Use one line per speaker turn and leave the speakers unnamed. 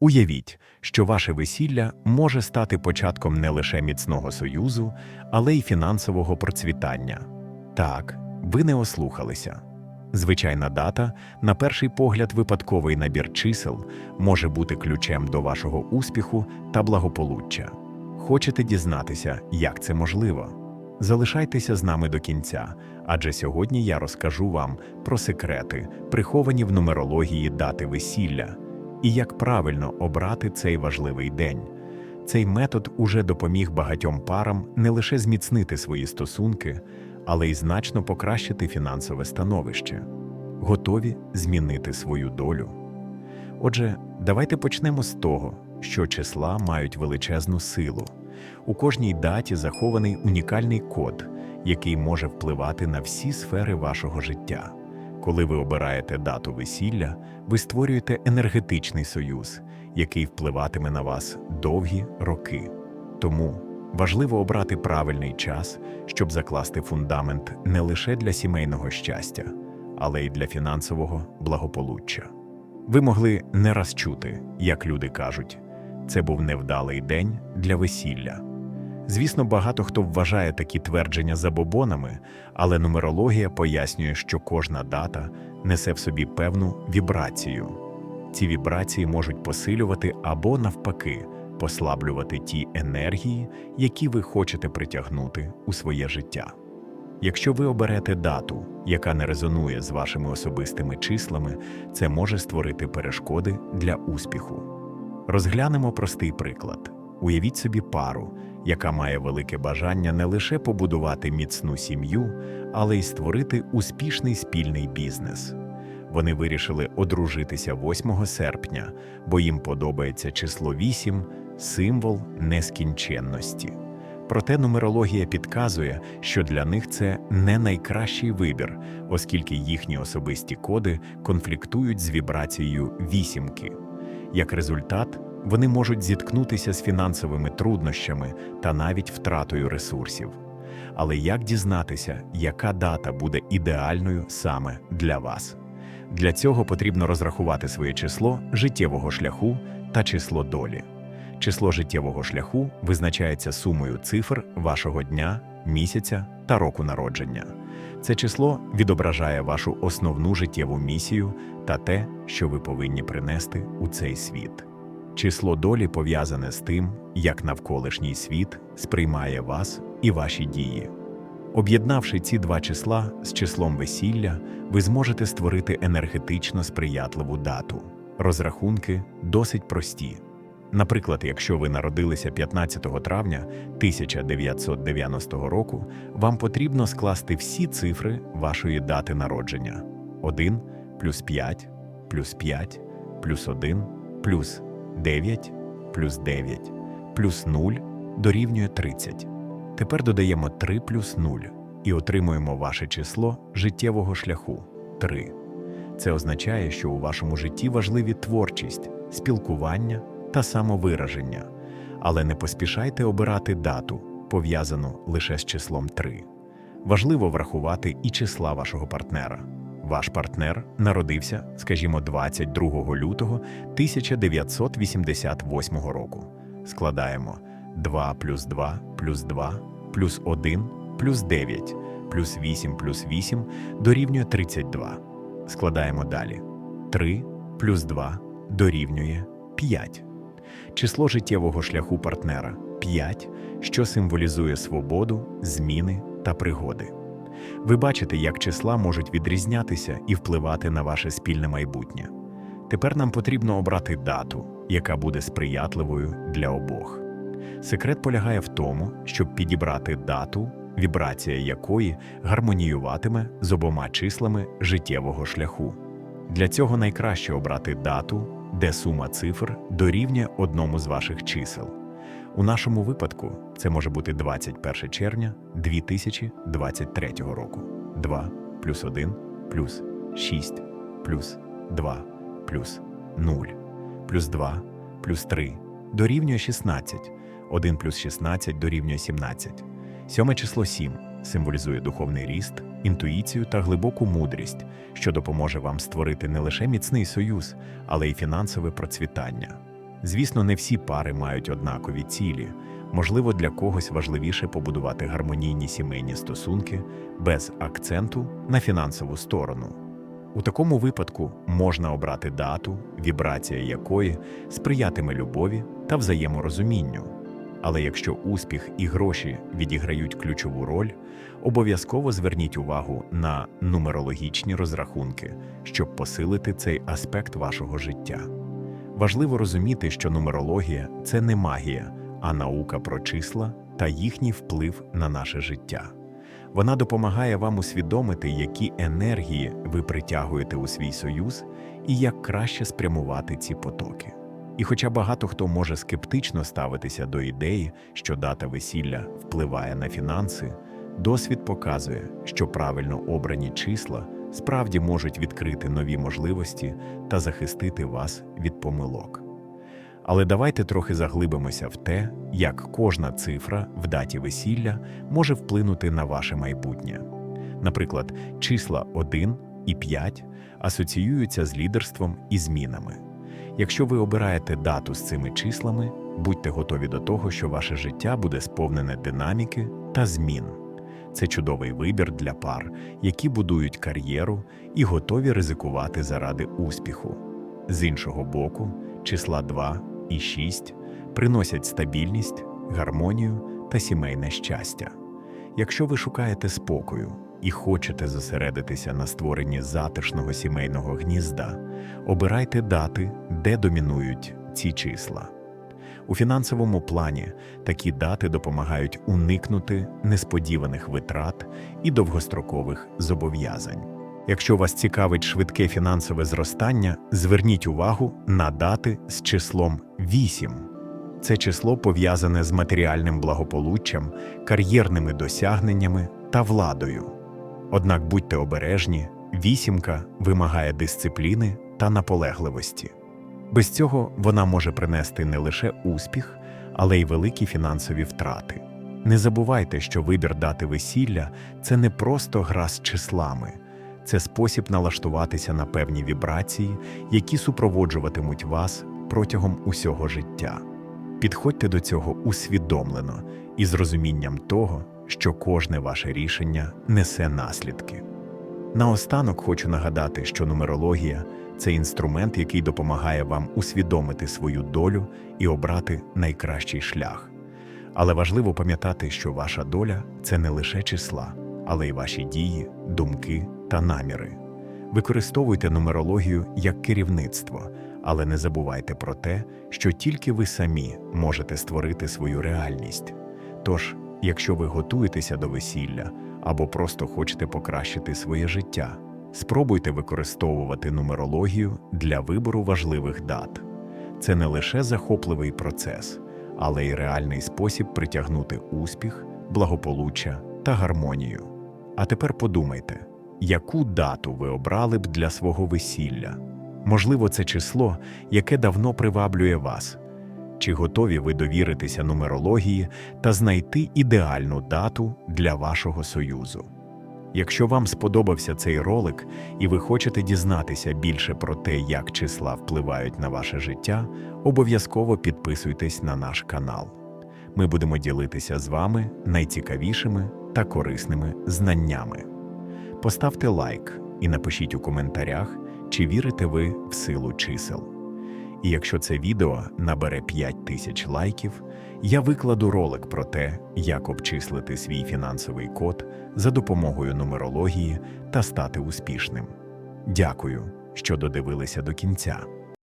Уявіть, що ваше весілля може стати початком не лише міцного союзу, але й фінансового процвітання. Так, ви не ослухалися. Звичайна дата, на перший погляд, випадковий набір чисел, може бути ключем до вашого успіху та благополуччя. Хочете дізнатися, як це можливо? Залишайтеся з нами до кінця, адже сьогодні я розкажу вам про секрети, приховані в нумерології дати весілля, і як правильно обрати цей важливий день. Цей метод уже допоміг багатьом парам не лише зміцнити свої стосунки, але й значно покращити фінансове становище, готові змінити свою долю. Отже, давайте почнемо з того, що числа мають величезну силу. У кожній даті захований унікальний код, який може впливати на всі сфери вашого життя. Коли ви обираєте дату весілля, ви створюєте енергетичний союз, який впливатиме на вас довгі роки. Тому важливо обрати правильний час, щоб закласти фундамент не лише для сімейного щастя, але й для фінансового благополуччя. Ви могли не раз чути, як люди кажуть, це був невдалий день для весілля. Звісно, багато хто вважає такі твердження забобонами, але нумерологія пояснює, що кожна дата несе в собі певну вібрацію. Ці вібрації можуть посилювати або, навпаки, послаблювати ті енергії, які ви хочете притягнути у своє життя. Якщо ви оберете дату, яка не резонує з вашими особистими числами, це може створити перешкоди для успіху. Розглянемо простий приклад. Уявіть собі пару, яка має велике бажання не лише побудувати міцну сім'ю, але й створити успішний спільний бізнес. Вони вирішили одружитися 8 серпня, бо їм подобається число 8 – символ нескінченності. Проте нумерологія підказує, що для них це не найкращий вибір, оскільки їхні особисті коди конфліктують з вібрацією вісімки. Як результат, вони можуть зіткнутися з фінансовими труднощами та навіть втратою ресурсів. Але як дізнатися, яка дата буде ідеальною саме для вас? Для цього потрібно розрахувати своє число життєвого шляху та число долі. Число життєвого шляху визначається сумою цифр вашого дня, місяця та року народження. Це число відображає вашу основну життєву місію та те, що ви повинні принести у цей світ. Число долі пов'язане з тим, як навколишній світ сприймає вас і ваші дії. Об'єднавши ці два числа з числом весілля, ви зможете створити енергетично сприятливу дату. Розрахунки досить прості. Наприклад, якщо ви народилися 15 травня 1990 року, вам потрібно скласти всі цифри вашої дати народження: 1 плюс 5 плюс 5 плюс 1 плюс 9 плюс 9 плюс 0 дорівнює 30. Тепер додаємо 3 плюс 0 і отримуємо ваше число життєвого шляху 3. Це означає, що у вашому житті важливі творчість, спілкування та самовираження. Але не поспішайте обирати дату, пов'язану лише з числом 3. Важливо врахувати і числа вашого партнера. Ваш партнер народився, скажімо, 22 лютого 1988 року. Складаємо 2 плюс 2 плюс 2 плюс 1 плюс 9 плюс 8 плюс 8 дорівнює 32. Складаємо далі. 3 плюс 2 дорівнює 5. Число життєвого шляху партнера 5, що символізує свободу, зміни та пригоди. Ви бачите, як числа можуть відрізнятися і впливати на ваше спільне майбутнє. Тепер нам потрібно обрати дату, яка буде сприятливою для обох. Секрет полягає в тому, щоб підібрати дату, вібрація якої гармоніюватиме з обома числами життєвого шляху. Для цього найкраще обрати дату, де сума цифр дорівнює одному з ваших чисел. У нашому випадку це може бути 21 червня 2023 року. 2 плюс 1 плюс 6 плюс 2 плюс 0 плюс 2 плюс 3 дорівнює 16. 1 плюс 16 дорівнює 17. Сьоме число 7 символізує духовний ріст, інтуїцію та глибоку мудрість, що допоможе вам створити не лише міцний союз, але й фінансове процвітання. Звісно, не всі пари мають однакові цілі. Можливо, для когось важливіше побудувати гармонійні сімейні стосунки без акценту на фінансову сторону. У такому випадку можна обрати дату, вібрація якої сприятиме любові та взаєморозумінню. Але якщо успіх і гроші відіграють ключову роль, обов'язково зверніть увагу на нумерологічні розрахунки, щоб посилити цей аспект вашого життя. Важливо розуміти, що нумерологія це не магія, а наука про числа та їхній вплив на наше життя. Вона допомагає вам усвідомити, які енергії ви притягуєте у свій союз і як краще спрямувати ці потоки. І хоча багато хто може скептично ставитися до ідеї, що дата весілля впливає на фінанси, досвід показує, що правильно обрані числа справді можуть відкрити нові можливості та захистити вас від помилок. Але давайте трохи заглибимося в те, як кожна цифра в даті весілля може вплинути на ваше майбутнє. Наприклад, числа 1 і 5 асоціюються з лідерством і змінами. Якщо ви обираєте дату з цими числами, будьте готові до того, що ваше життя буде сповнене динаміки та змін. Це чудовий вибір для пар, які будують кар'єру і готові ризикувати заради успіху. З іншого боку, числа 2 і 6 приносять стабільність, гармонію та сімейне щастя. Якщо ви шукаєте спокою і хочете зосередитися на створенні затишного сімейного гнізда, обирайте дати, де домінують ці числа. У фінансовому плані такі дати допомагають уникнути несподіваних витрат і довгострокових зобов'язань. Якщо вас цікавить швидке фінансове зростання, зверніть увагу на дати з числом 8. Це число пов'язане з матеріальним благополуччям, кар'єрними досягненнями та владою. Однак будьте обережні, вісімка вимагає дисципліни та наполегливості. Без цього вона може принести не лише успіх, але й великі фінансові втрати. Не забувайте, що вибір дати весілля це не просто гра з числами, це спосіб налаштуватися на певні вібрації, які супроводжуватимуть вас протягом усього життя. Підходьте до цього усвідомлено і з розумінням того, що кожне ваше рішення несе наслідки. Наостанок хочу нагадати, що нумерологія це інструмент, який допомагає вам усвідомити свою долю і обрати найкращий шлях. Але важливо пам'ятати, що ваша доля це не лише числа, але й ваші дії, думки та наміри. Використовуйте нумерологію як керівництво, але не забувайте про те, що тільки ви самі можете створити свою реальність. Тож, якщо ви готуєтеся до весілля або просто хочете покращити своє життя, спробуйте використовувати нумерологію для вибору важливих дат. Це не лише захопливий процес, але й реальний спосіб притягнути успіх, благополуччя та гармонію. А тепер подумайте, яку дату ви обрали б для свого весілля? Можливо, це число, яке давно приваблює вас. Чи готові ви довіритися нумерології та знайти ідеальну дату для вашого союзу? Якщо вам сподобався цей ролик і ви хочете дізнатися більше про те, як числа впливають на ваше життя, обов'язково підписуйтесь на наш канал. Ми будемо ділитися з вами найцікавішими та корисними знаннями. Поставте лайк і напишіть у коментарях, чи вірите ви в силу чисел. І якщо це відео набере 5 тисяч лайків, я викладу ролик про те, як обчислити свій фінансовий код за допомогою нумерології та стати успішним. Дякую, що додивилися до кінця.